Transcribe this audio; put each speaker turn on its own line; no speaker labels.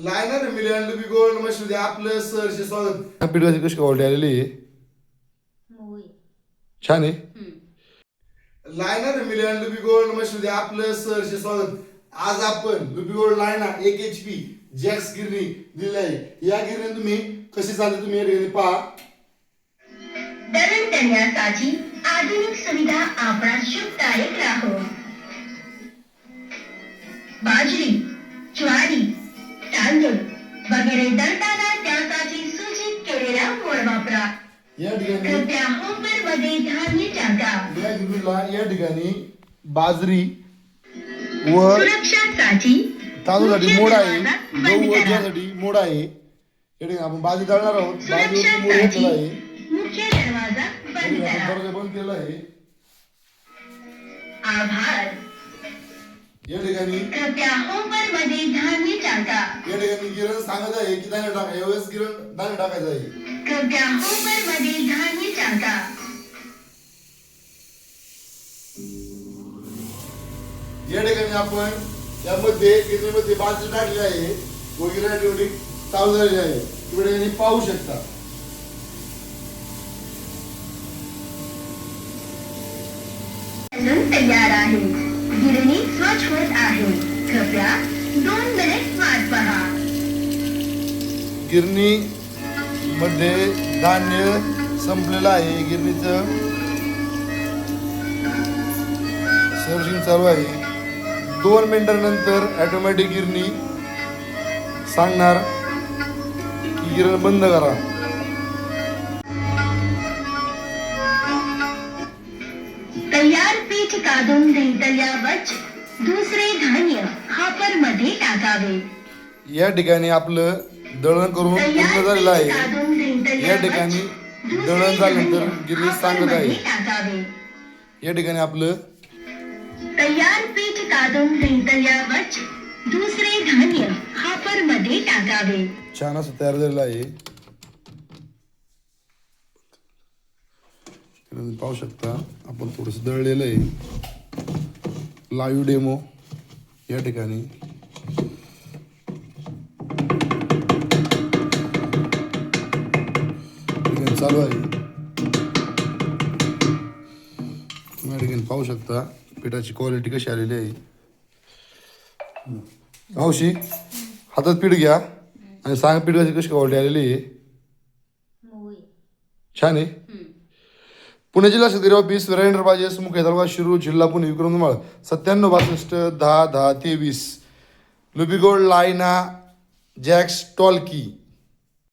Liner million लुबी gold mushroom आपलं सरचे स्वागत. पिढी कशी क्वालिटी आलेली? आहे
मूवी
छान आहे.
हम्म.
लायनर मिलियन लुबी गोल्ड मशरूम आपलं सरचे स्वागत. आज आपण लुबी गोल्ड लायना एक एच पी जॅक्स गिरणी दिली आहे. या गिरणी तुम्ही कशी चालते तुम्ही या ठिकाणी पहा.
दळण करण्यासाठी आधुनिक सुविधा आपणास शुभदायक राहो. बाजरी
या ठिकाणी या ठिकाणी बाजरी व तांदूळसाठी मोड आहे. गहू
बंद
व
करा.
ज्वारीसाठी मोड आहे. या ठिकाणी आपण बाजरी दळणार आहोत. बाजरीवरती मोड
सुरक्षासाठी
आहे.
मुख्य दरवाजा
या
बंद
केला आहे.
आभार.
या ठिकाणी
मध्ये धान्य टाका
या ठिकाणी गिरण सांगत आहे की धान्य टाका यावेळेस गिरण धान्य टाकायचं आहे
कृपया होमवेअरमध्ये धान्य टाका
या ठिकाणी आपण यामध्ये गिरणीमध्ये बाजरी टाकली आहे व गिरण ठेवली चालू झालेली आहे यांनी पाहू शकता
तयार आहे गिरणी
मध्ये धान्य संपलेलं आहे. गिरणीचं सर्विसिंग चालू आहे. दोन मिनिटांनंतर ऑटोमॅटिक गिरणी सांगणार की गिरण बंद करा.
तयार पीठ काढून घेतल्यावर दुसरे धान्य हापरमध्ये टाकावे.
या ठिकाणी आपलं दळण करून पूर्ण झालेलं आहे. या ठिकाणी दळण झाल्यानंतर
धान्य
गिरणी सांगत आहे. या ठिकाणी आपलं
तयार पीठ काढून घेतल्यावर दुसरे धान्य हापरमध्ये टाकावे.
छान असं तयार झालेलं आहे. पाहू शकता आपण थोडंसं दळलेलं आहे. लाईव्ह डेमो या ठिकाणी. चालू आहे. ठिकाणी पाहू शकता पिठाची क्वालिटी कशी आलेली आहे. मावशी हातात पीठ घ्या आणि सांग पीठ कशी कशी क्वालिटी आलेली आहे. छान आहे. पुणे जिल्हा शेतकरी ऑफिस विरायंडर बाजेस मुख्य तालुका शिरूर जिल्हा पुणे विक्रममाळ सत्त्याण्णव बासष्ट दहा दहा तेवीस. लुबिगोल्ड लायना जॅक्स टॉल्की.